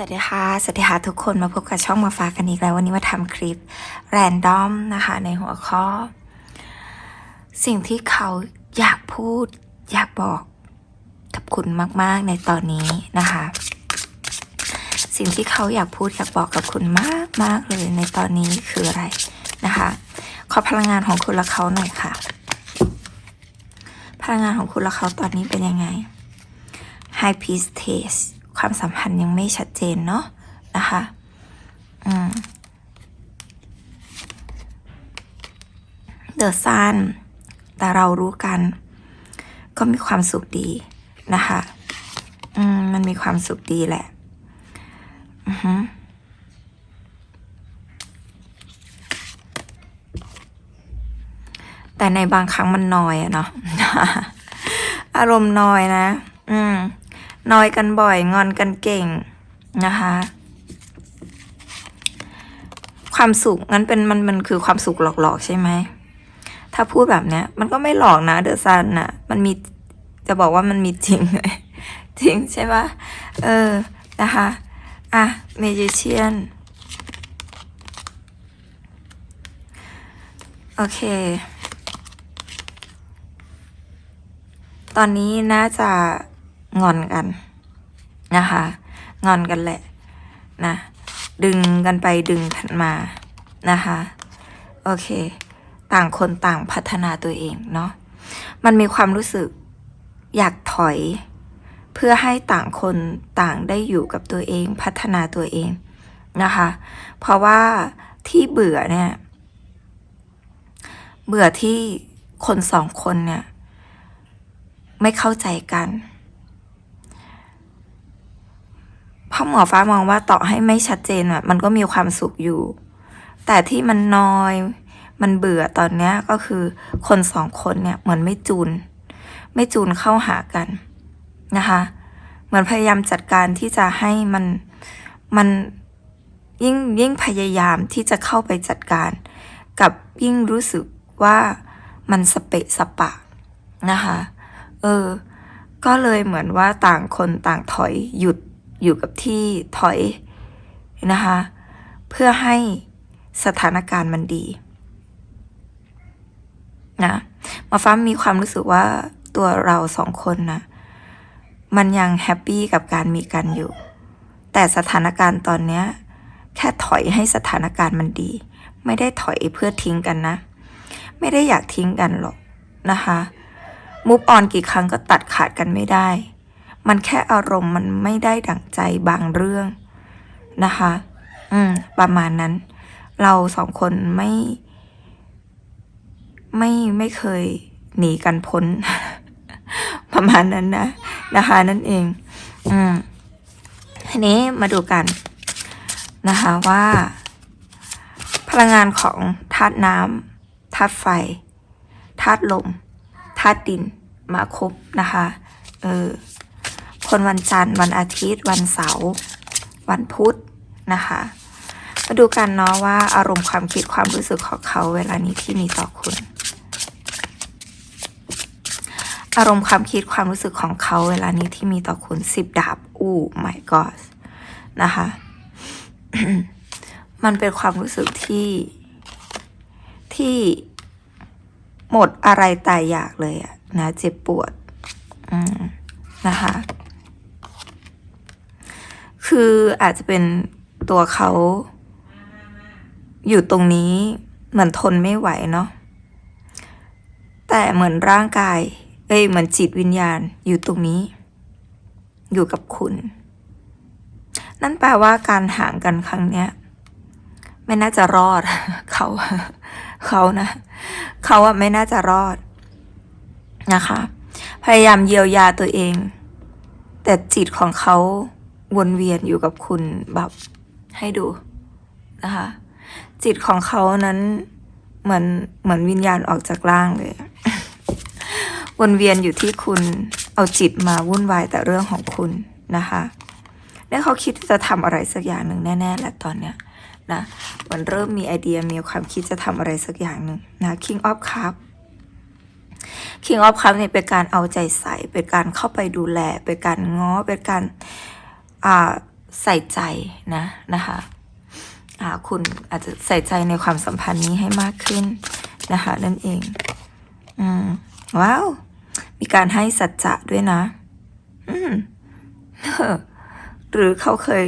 สวัสดีค่ะ สวัสดีค่ะทุกคนมาพบกับช่องมาฟ้ากันอีกแล้ว วันนี้มาทำคลิปแรนดอมนะคะ ในหัวข้อ สิ่งที่เขาอยากพูด อยากบอกกับคุณมาก ๆ ในตอนนี้นะคะ สิ่งที่เขาอยากพูดอยากบอกกับคุณมากๆเลยในตอนนี้คืออะไรนะคะ ขอพลังงานของคุณและเขาหน่อยค่ะ พลังงานของคุณและเขาตอนนี้เป็นยังไง High Peace Taste ความสัมพันธ์ยังไม่ชัดเจนเนาะนะคะอืม The Sun แต่เรารู้กัน ก็มีความสุขดีนะคะอืมมันมีความสุขดีแหละ อือฮึแต่ในบางครั้งมันนอยอะเนาะอารมณ์นอยนะ อืม นอยกันบ่อย งอนกันเก่งนะคะ ความสุขงั้นเป็นมันมันคือความสุขหลอกๆใช่ไหม ถ้าพูดแบบเนี้ย มันก็ไม่หลอกนะเดอะซันน่ะมันมีจะบอกว่ามันมีจริงเลยจริงใช่ปะเออ นะคะ อะเมจิเชียนโอเค ตอนนี้น่าจะ งอนกันนะคะ งอนกันแหละนะดึงกันไปดึงกันมานะคะ โอเค ต่างคนต่างพัฒนาตัวเองเนาะมันมีความรู้สึกอยากถอย เพื่อให้ต่างคนต่างได้อยู่กับตัวเอง พัฒนาตัวเองนะคะ เพราะว่าที่เบื่อเนี่ย เบื่อที่คนสองคนเนี่ย ไม่เข้าใจกัน เพ ราะหมอฟ้ามองว่าต่อให้ไม่ชัดเจนอะมันก็มีความสุขอยู่ แต่ที่มันนอยมันเบื่อตอนเนี้ยก็คือคนสองคนเนี่ยเหมือนไม่จูน ไม่จูนเข้าหากันนะคะ เหมือนพยายามจัดการที่จะให้มันมันยิ่งยิ่งพยายามที่จะเข้าไปจัดการ กับยิ่งรู้สึกว่ามันสเปะสปะนะคะ เออ ก็เลยเหมือนว่าต่างคนต่างถอยหยุด อยู่กับที่ถอยนะคะ เพื่อให้สถานการณ์มันดีนะมาฟ้ามีความรู้สึกว่าตัวเราสองคนนะมันยังแฮปปี้กับการมีกันอยู่ แต่สถานการณ์ตอนเนี้ยแค่ถอยให้สถานการณ์มันดี ไม่ได้ถอยเพื่อทิ้งกันนะ ไม่ได้อยากทิ้งกันหรอกนะคะ มูฟออนกี่ครั้งก็ตัดขาดกันไม่ได้ มันแค่อารมณ์มันไม่ได้ดั่งใจบางเรื่องนะคะ อืม ประมาณนั้น เราสองคนไม่ ไม่ไม่เคยหนีกันพ้น ประมาณนั้นนะนะคะ นั่นเอง อืมทีนี้มาดูกันนะคะว่า พลังงานของธาตุน้ำธาตุไฟธาตุลมธาตุดินมาครบนะคะ เออ คนวันจันทร์ วันอาทิตย์ วันเสาร์ วันพุธนะคะ มาดูกันเนาะว่าอารมณ์ความคิดความรู้สึกของเขาเวลานี้ที่มีต่อคุณ อารมณ์ความคิดความรู้สึกของเขาเวลานี้ที่มีต่อคุณสิบดาบอู้ my god นะคะ มันเป็นความรู้สึกที่ที่หมดอะไรตายอยากเลยอะนะ เจ็บปวด อืม นะคะ คืออาจจะเป็นตัวเขาอยู่ตรงนี้เหมือนทนไม่ไหวเนาะแต่เหมือนร่างกาย เอ้ยเหมือนจิตวิญญาณอยู่ตรงนี้ อยู่กับคุณ นั่นแปลว่าการห่างกันครั้งเนี้ย ไม่น่าจะรอดเขาเขานะเขาอะไม่น่าจะรอดนะคะ พยายามเยียวยาตัวเอง แต่จิตของเขา วนเวียนอยู่กับคุณแบบให้ดูนะคะ จิตของเขานั้นเหมือนเหมือนวิญญาณออกจากร่างเลย วนเวียนอยู่ที่คุณเอาจิตมาวุ่นวายแต่เรื่องของคุณนะคะแล้วเขาคิดจะทำอะไรสักอย่างหนึ่งแน่ๆแหละตอนเนี้ยนะเหมันเริ่มมีไอเดียมีความคิดจะทำอะไรสักอย่างหนึ่งนะ King of Cup King of Cup เนี่ยเป็นการเอาใจใส่เป็นการเข้าไปดูแลเป็นการง้อเป็นการ ใส่ใจนะนะคะคุณอาจจะใส่ใจในความสัมพันธ์นี้ให้มากขึ้นนะคะนั่นเองอืมว้าว มีการให้สัจจะด้วยนะ อืมหรือเขาเคย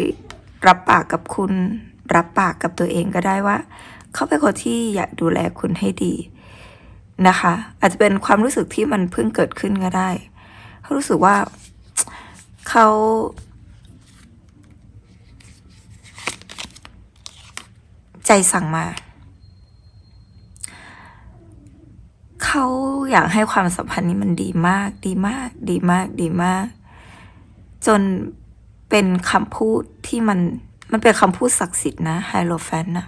รับปากกับคุณ รับปากกับตัวเองก็ได้ว่า เขาเป็นคนที่อยากดูแลคุณให้ดีนะคะ อาจจะเป็นความรู้สึกที่มันเพิ่งเกิดขึ้นก็ได้ เขารู้สึกว่าเขา ใจสั่งมา เขาอยากให้ความสัมพันธ์นี้มันดีมาก ดีมาก ดีมาก ดีมาก จนเป็นคำพูดที่มันมันเป็นคำพูดศักดิ์สิทธิ์นะไฮโลแฟนนะ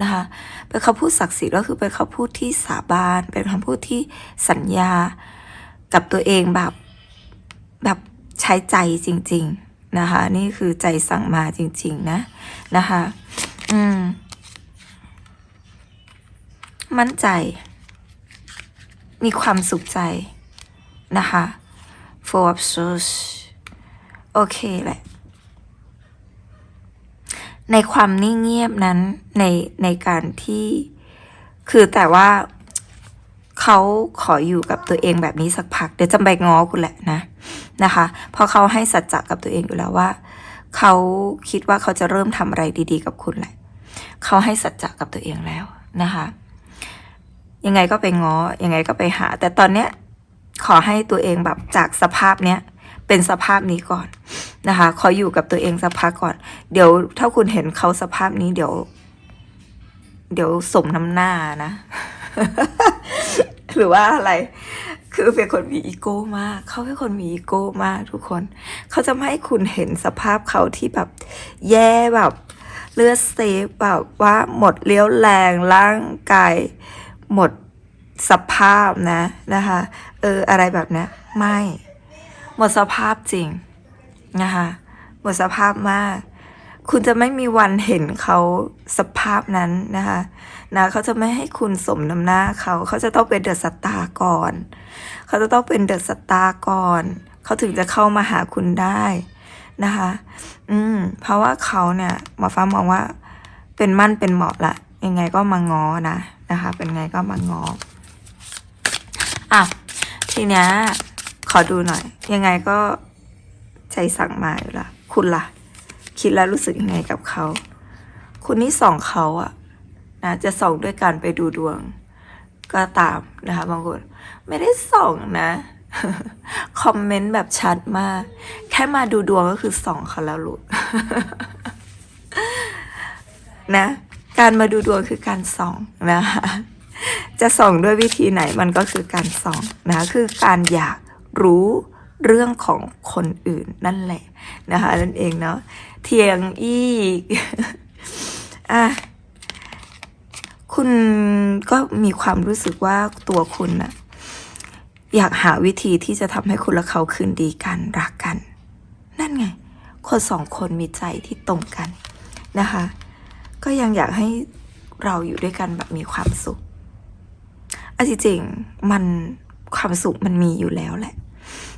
นะคะเป็นคำพูดศักดิ์สิทธิ์ก็คือเป็นคำพูดที่สาบาน เป็นคำพูดที่สัญญากับตัวเองแบบแบบใช้ใจจริง ๆ นะคะ นี่คือใจสั่งมาจริง ๆ นะนะคะ อืม มั่นใจ มีความสุขใจนะคะ for of swords โอเคแหละ ในความนิ่งเงียบนั้นในในการที่คือแต่ว่าเขาขออยู่กับตัวเองแบบนี้สักพัก เดี๋ยวจะไปง้อคุณแหละนะนะคะ เพราะเขาให้สัจจะกับตัวเองอยู่แล้วว่า เขาคิดว่าเขาจะเริ่มทำอะไรดี ๆ กับคุณแหละ เขาให้สัจจะกับตัวเองแล้วนะคะ ยังไงก็ไปง้อยังไงก็ไปหา แต่ตอนเนี้ยขอให้ตัวเองแบบจากสภาพเนี้ยเป็นสภาพนี้ก่อนนะคะ ขออยู่กับตัวเองสักพักก่อน เดี๋ยวถ้าคุณเห็นเขาสภาพนี้เดี๋ยว เดี๋ยวสมน้ำหน้านะ หรือว่าอะไร คือเป็นคนมีอีโก้มาก เขาเป็นคนมีอีโก้มากทุกคน เขาจะไม่ให้คุณเห็นสภาพเขาที่แบบ แย่แบบ เลือดเซฟแบบว่าหมดเลี้ยวแรงร่างกาย หมดสภาพนะนะคะ เอออะไรแบบนี้ไม่ หมดสภาพจริงนะคะหมดสภาพมาก คุณจะไม่มีวันเห็นเขาสภาพนั้นนะคะนะเขาจะไม่ให้คุณสมน้ำหน้าเขา เขาจะต้องเป็นเดอะสตาร์ก่อน เขาจะต้องเป็นเดอะสตาร์ก่อน เขาถึงจะเข้ามาหาคุณได้นะคะ อืม เพราะว่าเขาเนี่ยหมอฟ้ามองว่าเป็นมั่นเป็นเหมาะละยังไงก็มางอนะ นะคะ เป็นไงก็มางออะทีเนี้ยขอดูหน่อย ยังไงก็ใจสั่งมาอยู่ละคุณล่ะ คิดแล้วรู้สึกยังไงกับเขา คุณนี่ส่องเขาอะนะจะส่องด้วยการไปดูดวง ก็ตามนะคะบางคนไม่ได้ส่องนะคอมเมนต์แบบชัดมาก แค่มาดูดวงก็คือส่องเขาแล้วลูกนะ การมาดูดวงคือการส่องนะคะจะส่องด้วยวิธีไหนมันก็คือการส่องนะคะคือการอยากรู้เรื่องของคนอื่นนั่นแหละนะคะนั่นเองเนาะเทียงอีกอะคุณก็มีความรู้สึกว่าตัวคุณนะอยากหาวิธีที่จะทำให้คุณและเขาคืนดีกันรักกัน นั่นไง คนสองคนมีใจที่ตรงกันนะคะ ก็ยังอยากให้เราอยู่ด้วยกันแบบมีความสุขอันจริงมันความสุขมันมีอยู่แล้วแหละ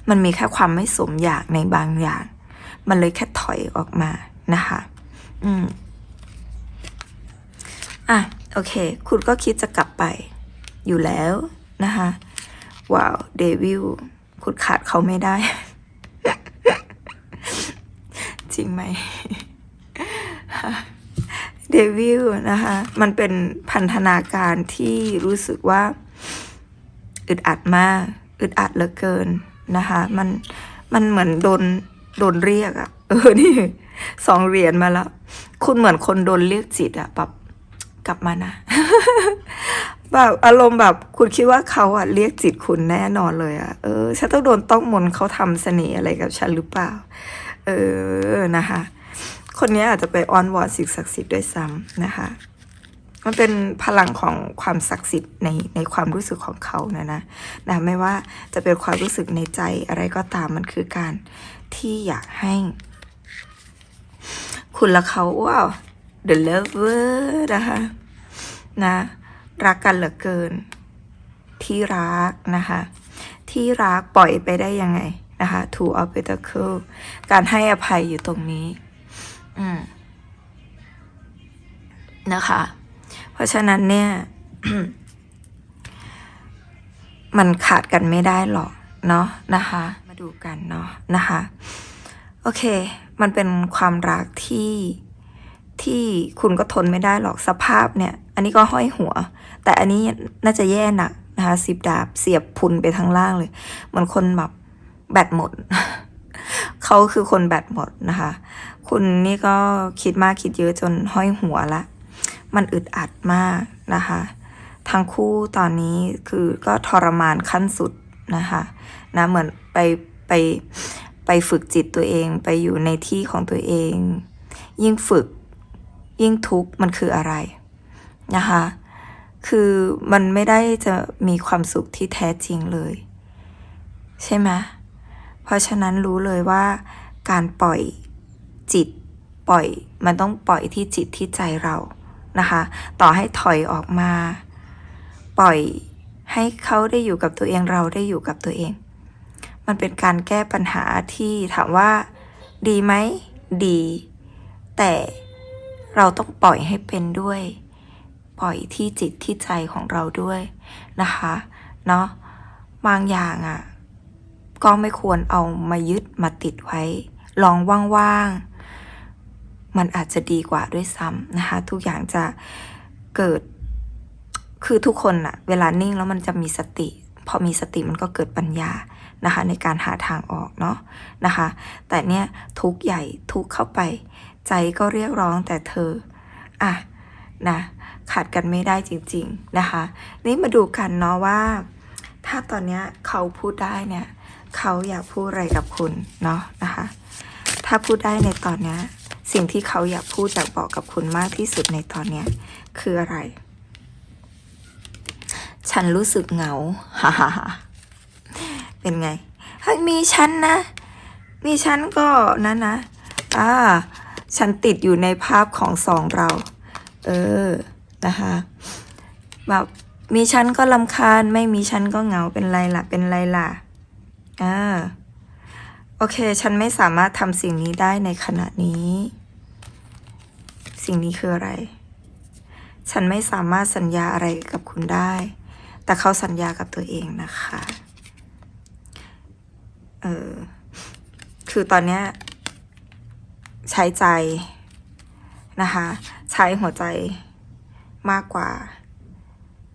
มันมีแค่ความไม่สมอยากในบางอย่าง มันเลยแค่ถอยออกมานะคะ อืม อะ โอเค คุณก็คิดจะกลับไป อยู่แล้วนะคะ ว้าว เดวิล คุณขาดเขาไม่ได้ จริงไหม เดวิลนะคะ มันเป็นพันธนาการที่รู้สึกว่าอึดอัดมากอึดอัดเหลือเกินนะคะ มันมันเหมือนโดนโดนเรียกอะเออนี่สองเหรียญมาแล้ว คุณเหมือนคนโดนเรียกจิตอะแบบกลับมานะแบบอารมณ์แบบคุณคิดว่าเขาอะเรียกจิตคุณแน่นอนเลยอะเออฉันต้องโดนต้องมนเขาทำเสน่ห์อะไรกับฉันหรือเปล่า เออนะคะ คนนี้อาจจะไปอ้อนวอนสิ่งศักดิ์สิทธิ์ด้วยซ้ำนะคะ มันเป็นพลังของความศักดิ์สิทธิ์ในในความรู้สึกของเขานะนะนะ ไม่ว่าจะเป็นความรู้สึกในใจอะไรก็ตามมันคือการที่อยากให้ คุณและเขาว้าว the lover นะคะนะรักกันเหลือเกิน ที่รักนะคะ ที่รักปล่อยไปได้ยังไงนะคะ two of pentacle การให้อภัยอยู่ตรงนี้ อืมนะคะ เพราะฉะนั้นเนี่ย มันขาดกันไม่ได้หรอกเนาะนะคะ มาดูกันเนาะนะคะ โอเค มันเป็นความรักที่ที่คุณก็ทนไม่ได้หรอกสภาพเนี่ย อันนี้ก็ห้อยหัว แต่อันนี้น่าจะแย่หนักนะคะสิบดาบเสียบพุนไปทั้งล่างเลยเหมือนคนแบบแบตหมด เขาคือคนแบตหมดนะคะ คุณนี่ก็คิดมากคิดเยอะจนห้อยหัวละ มันอึดอัดมากนะคะ ทั้งคู่ตอนนี้คือก็ทรมานขั้นสุดนะคะนะเหมือนไปไปไปฝึกจิตตัวเองไปอยู่ในที่ของตัวเอง ยิ่งฝึกยิ่งทุกข์มันคืออะไรนะคะ คือมันไม่ได้จะมีความสุขที่แท้จริงเลย ใช่ไหมเพราะฉะนั้นรู้เลยว่าการปล่อย จิตปล่อยมันต้องปล่อยที่จิตที่ใจเรานะคะ ต่อให้ถอยออกมา ปล่อยให้เขาได้อยู่กับตัวเองเราได้อยู่กับตัวเอง มันเป็นการแก้ปัญหาที่ถามว่า ดีไหมดี แต่เราต้องปล่อยให้เป็นด้วย ปล่อยที่จิตที่ใจของเราด้วยนะคะเนาะบางอย่างอะ่ะก็ไม่ควรเอามายึดมาติดไว้ ลองว่างๆ มันอาจจะดีกว่าด้วยซ้ำนะคะ ทุกอย่างจะเกิด คือทุกคนอะเวลานิ่งแล้วมันจะมีสติ พอมีสติมันก็เกิดปัญญานะคะ ในการหาทางออกเนาะนะคะ แต่เนี่ยทุกใหญ่ทุกเข้าไป ใจก็เรียกร้องแต่เธออะนะขาดกันไม่ได้จริง ๆนะคะ นี่มาดูกันเนาะว่า ถ้าตอนเนี้ยเขาพูดได้เนี่ย เขาอยากพูดอะไรกับคุณเนาะนะคะ ถ้าพูดได้ในตอนเนี้ย สิ่งที่เขาอยากพูดอยากบอกกับคุณมากที่สุดในตอนนี้คืออะไร ฉันรู้สึกเหงาฮ่าฮ่าเป็นไงเฮ้ยมีฉันนะ มีฉันก็นั่นนะอ่าฉันติดอยู่ในภาพของสองเรา เออ นะคะแบบมีฉันก็ลำคาญ ไม่มีฉันก็เหงาเป็นไรล่ะ เป็นไรล่ะอ่าโอเค ฉันไม่สามารถทำสิ่งนี้ได้ในขณะนี้ สิ่งนี้คืออะไร ฉันไม่สามารถสัญญาอะไรกับคุณได้ แต่เขาสัญญากับตัวเองนะคะ เออ คือตอนเนี้ยใช้ใจนะคะ ใช้หัวใจมากกว่า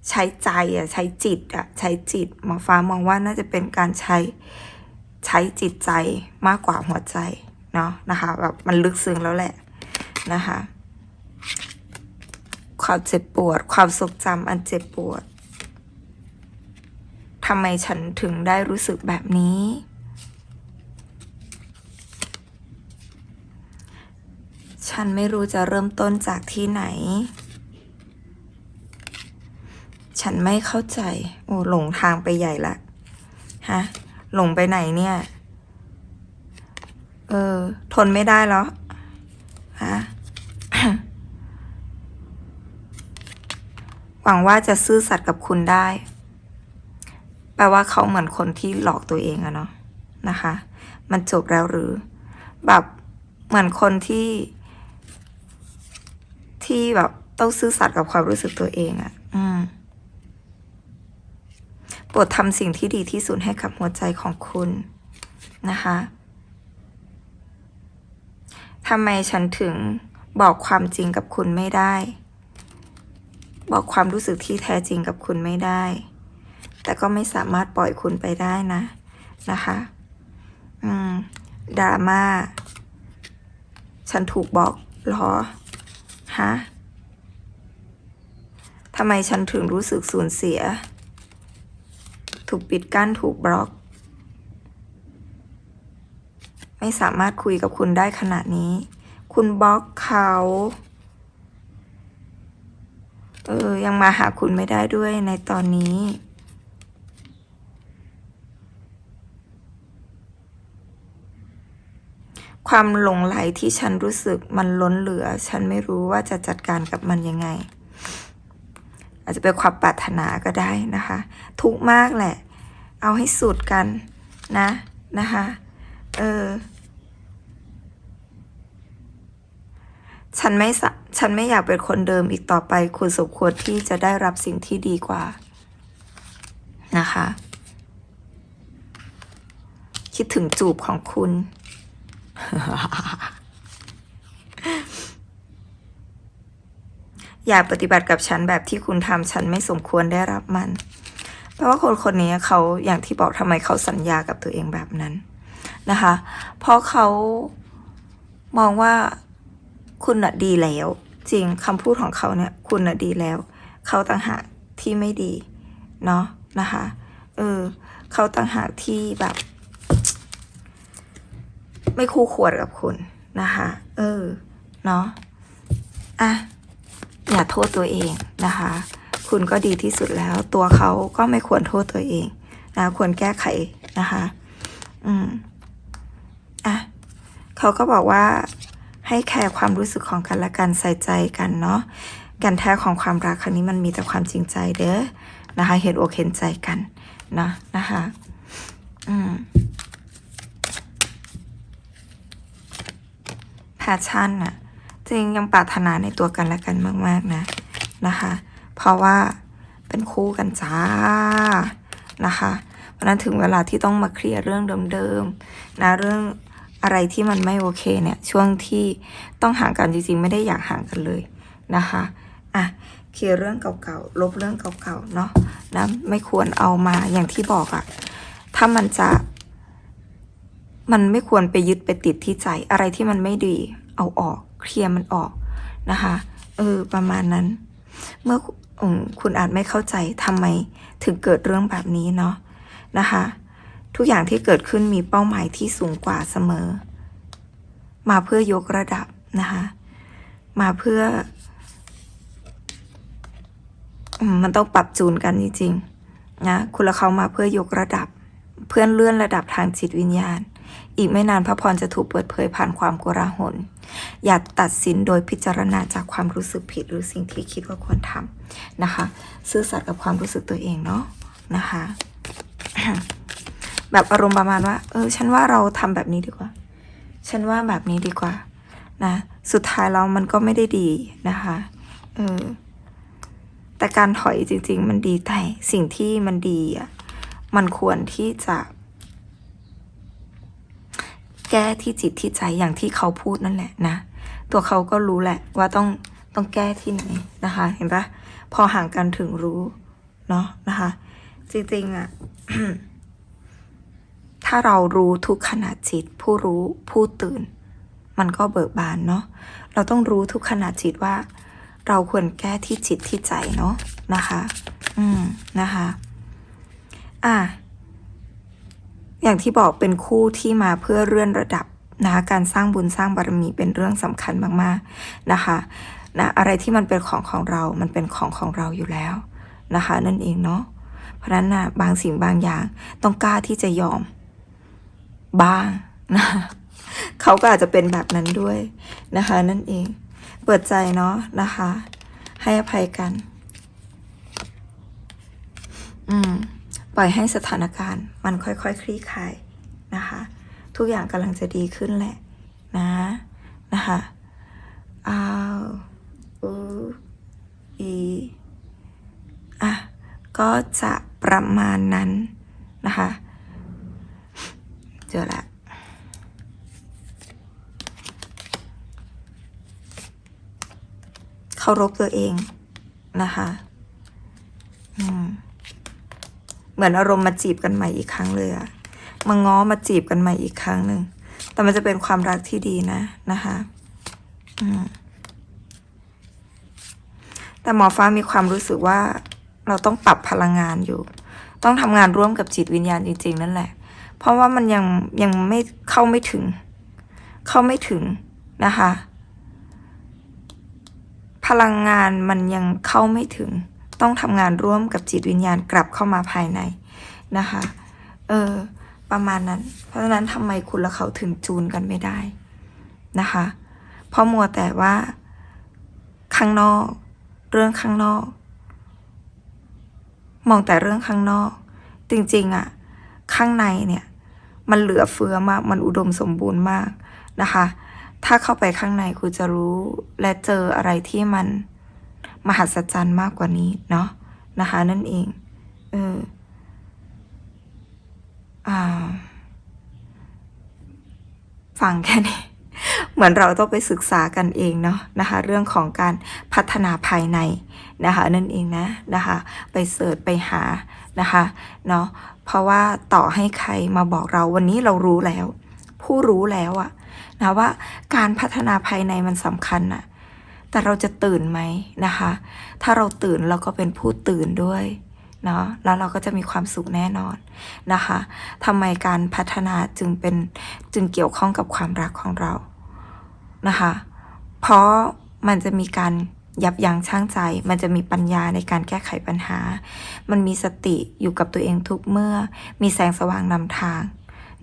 ใช้ใจอะใช้จิตอะใช้จิตหมอฟ้ามองว่าน่าจะเป็นการใช้ใช้จิตใจมากกว่าหัวใจเนาะนะคะแบบมันลึกซึ้งแล้วแหละนะคะ ความเจ็บปวด ความทรงจำอันเจ็บปวดทำไมฉันถึงได้รู้สึกแบบนี้ ฉันไม่รู้จะเริ่มต้นจากที่ไหน ฉันไม่เข้าใจ โอ้หลงทางไปใหญ่ละฮะหลงไปไหนเนี่ย เออ ทนไม่ได้แล้ว ฮะ หวังว่าจะซื่อสัตย์กับคุณได้ แปลว่าเขาเหมือนคนที่หลอกตัวเองอะเนาะนะคะ มันจบแล้วหรือ แบบเหมือนคนที่ ที่แบบต้องซื่อสัตย์กับความรู้สึกตัวเองอะอืมโปรดทำสิ่งที่ดีที่สุดให้กับหัวใจของคุณนะคะทำไมฉันถึงบอกความจริงกับคุณไม่ได้ บอกความรู้สึกที่แท้จริงกับคุณไม่ได้ แต่ก็ไม่สามารถปล่อยคุณไปได้นะ นะคะ อืมดราม่า ฉันถูกบอกหรอ ฮะทำไมฉันถึงรู้สึกสูญเสีย ถูกปิดกั้นถูกบล็อก ไม่สามารถคุยกับคุณได้ขนาดนี้ คุณบล็อกเขา เออ ยังมาหาคุณไม่ได้ด้วยในตอนนี้ ความหลงไหลที่ฉันรู้สึกมันล้นเหลือ ฉันไม่รู้ว่าจะจัดการกับมันยังไง อาจจะเป็นความปรารถนาก็ได้นะคะ ทุกมากแหละ เอาให้สุดกันนะนะคะ เออ ฉันไม่สะฉันไม่อยากเป็นคนเดิมอีกต่อไป คุณสมควรที่จะได้รับสิ่งที่ดีกว่า นะคะ คิดถึงจูบของคุณ อย่าปฏิบัติกับฉันแบบที่คุณทำฉันไม่สมควรได้รับมันแปลว่าคนคนนี้เขาอย่างที่บอกทำไมเขาสัญญากับตัวเองแบบนั้นนะคะ เพราะเขามองว่า คุณน่ะดีแล้ว จริงคำพูดของเขาเนี่ย คุณน่ะดีแล้ว เขาต่างหากที่ไม่ดี เนาะนะคะเออเขาต่างหากที่แบบ ไม่คู่ควรกับคุณนะคะเออเนาะอะอย่าโทษตัวเองนะคะ คุณก็ดีที่สุดแล้ว ตัวเขาก็ไม่ควรโทษตัวเองนะควรแก้ไขนะคะ อืมอะเขาก็บอกว่า ให้แคร์ความรู้สึกของกันและกันใส่ใจกันเนาะกันแท้ของความรักครั้งนี้มันมีแต่ความจริงใจเด้อนะคะเห็นอกเห็นใจกันนะนะคะอืมแพชชั่นอะจริงยังปรารถนาในตัวกันและกันมาก ๆ นะนะคะ เพราะว่าเป็นคู่กันจ้านะคะเพราะนั้นถึงเวลาที่ต้องมาเคลียร์เรื่องเดิมๆนะเรื่อง อะไรที่มันไม่โอเคเนี่ยช่วงที่ต้องห่างกันจริงๆ ไม่ได้อยากห่างกันเลยนะคะอะเคลียร์เรื่องเก่าๆลบเรื่องเก่าๆเนาะนะไม่ควรเอามาอย่างที่บอกอะถ้ามันจะมันไม่ควรไปยึดไปติดที่ใจอะไรที่มันไม่ดี เอาออกเคลียร์มันออกนะคะเออประมาณนั้น เมื่ออคุณอาจไม่เข้าใจทำไมถึงเกิดเรื่องแบบนี้เนาะนะคะ ทุกอย่างที่เกิดขึ้นมีเป้าหมายที่สูงกว่าเสมอ มาเพื่อยกระดับนะคะมาเพื่อ มันต้องปรับจูนกันจริงๆนะคุณและเขามาเพื่อยกระดับ เพื่อนเลื่อนระดับทางจิตวิญญาณ อีกไม่นานพระพรจะถูกเปิดเผยผ่านความโกลาหลอย่าตัดสินโดยพิจารณาจากความรู้สึกผิดหรือสิ่งที่คิดว่าควรทำนะคะ ซื่อสัตย์กับความรู้สึกตัวเองเนาะนะคะ แบบอารมณ์ประมาณว่า เออ ฉันว่าเราทำแบบนี้ดีกว่า ฉันว่าแบบนี้ดีกว่า นะ สุดท้ายแล้วมันก็ไม่ได้ดีนะคะเออแต่การถอยจริง ๆ มันดีแต่สิ่งที่มันดีอะมันควรที่จะ แก้ที่จิตที่ใจอย่างที่เขาพูดนั่นแหละนะ ตัวเขาก็รู้แหละว่าต้องต้องแก้ที่ไหนนะคะ เห็นปะพอห่างกันถึงรู้ เนาะนะคะ จริงๆอะ ถ้าเรารู้ทุกขณะจิต ผู้รู้ผู้ตื่น มันก็เบิกบานเนาะเราต้องรู้ทุกขณะจิตว่า เราควรแก้ที่จิตที่ใจเนาะนะคะ อืมนะคะ อะอย่างที่บอกเป็นคู่ที่มาเพื่อเลื่อนระดับนะคะการสร้างบุญสร้างบารมีเป็นเรื่องสำคัญมากๆนะคะนะอะไรที่มันเป็นของของเรา มันเป็นของของเราอยู่แล้วนะคะ นั่นเองเนาะเพราะฉะนั้นนะบางสิ่งบางอย่างต้องกล้าที่จะยอม บ้างนะเขาก็อาจจะเป็นแบบนั้นด้วยนะคะ นั่นเอง เปิดใจเนาะนะคะ ให้อภัยกัน อืม ปล่อยให้สถานการณ์ มันค่อยๆคคลี่คลายนะคะ ทุกอย่างกำลังจะดีขึ้นแหละนะนะคะอ้าวอูอีอะก็จะประมาณนั้นนะคะ จอละเคารพตัวเองนะคะเหมือนอารมณ์มาจีบกันใหม่อีกครั้งเลยอะมาง้อมาจีบกันใหม่อีกครั้งหนึ่ง แต่มันจะเป็นความรักที่ดีนะนะคะแต่หมอฟ้ามีความรู้สึกว่าเราต้องปรับพลังงานอยู่ ต้องทำงานร่วมกับจิตวิญญาณจริง ๆ นั่นแหละ เพราะว่ามันยังยังไม่เข้าไม่ถึง เข้าไม่ถึงนะคะ พลังงานมันยังเข้าไม่ถึง ต้องทำงานร่วมกับจิตวิญญาณกลับเข้ามาภายในนะคะ เออ ประมาณนั้น เพราะฉะนั้นทำไมคุณและเขาถึงจูนกันไม่ได้นะคะ เพราะมัวแต่ว่า ข้างนอก เรื่องข้างนอก มองแต่เรื่องข้างนอก จริงๆอะ ข้างในเนี่ย มันเหลือเฟือมาก มันอุดมสมบูรณ์มากนะคะ ถ้าเข้าไปข้างในคุณจะรู้และเจออะไรที่มันมหัศจรรย์มากกว่านี้เนาะนะคะ นั่นเองเอออ่าฟังแค่นี้เหมือนเราต้องไปศึกษากันเองเนาะนะคะ เรื่องของการพัฒนาภายในนะคะ นั่นเองนะนะคะ ไปเสิร์ชไปหานะคะเนาะ เพราะว่าต่อให้ใครมาบอกเราวันนี้เรารู้แล้ว ผู้รู้แล้วอะนะว่าการพัฒนาภายในมันสำคัญอะแต่เราจะตื่นไหมนะคะ ถ้าเราตื่นเราก็เป็นผู้ตื่นด้วยเนาะแล้วเราก็จะมีความสุขแน่นอนนะคะทำไมการพัฒนาจึงเป็นจึงเกี่ยวข้องกับความรักของเรานะคะ เพราะมันจะมีการ ยับยั้งชั่งใจ มันจะมีปัญญาในการแก้ไขปัญหา มันมีสติอยู่กับตัวเองทุกเมื่อ มีแสงสว่างนำทาง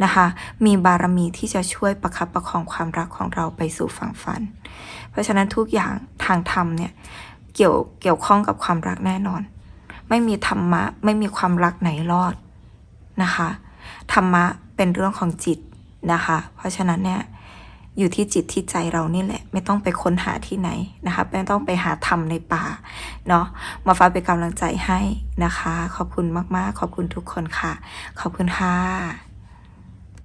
นะคะ มีบารมีที่จะช่วยประคับประคองความรักของเราไปสู่ฝั่งฝัน เพราะฉะนั้นทุกอย่างทางธรรมเนี่ยเกี่ยวเกี่ยวข้องกับความรักแน่นอน ไม่มีธรรมะไม่มีความรักไหนรอดนะคะ ธรรมะเป็นเรื่องของจิตนะคะ เพราะฉะนั้นเนี่ย อยู่ที่จิตที่ใจเรานี่แหละ ไม่ต้องไปค้นหาที่ไหนนะคะไม่ต้องไปหาธรรมในป่าเนาะมาฟ้าเป็นกำลังใจให้นะคะ ขอบคุณมากๆ ขอบคุณทุกคนค่ะ ขอบคุณค่ะ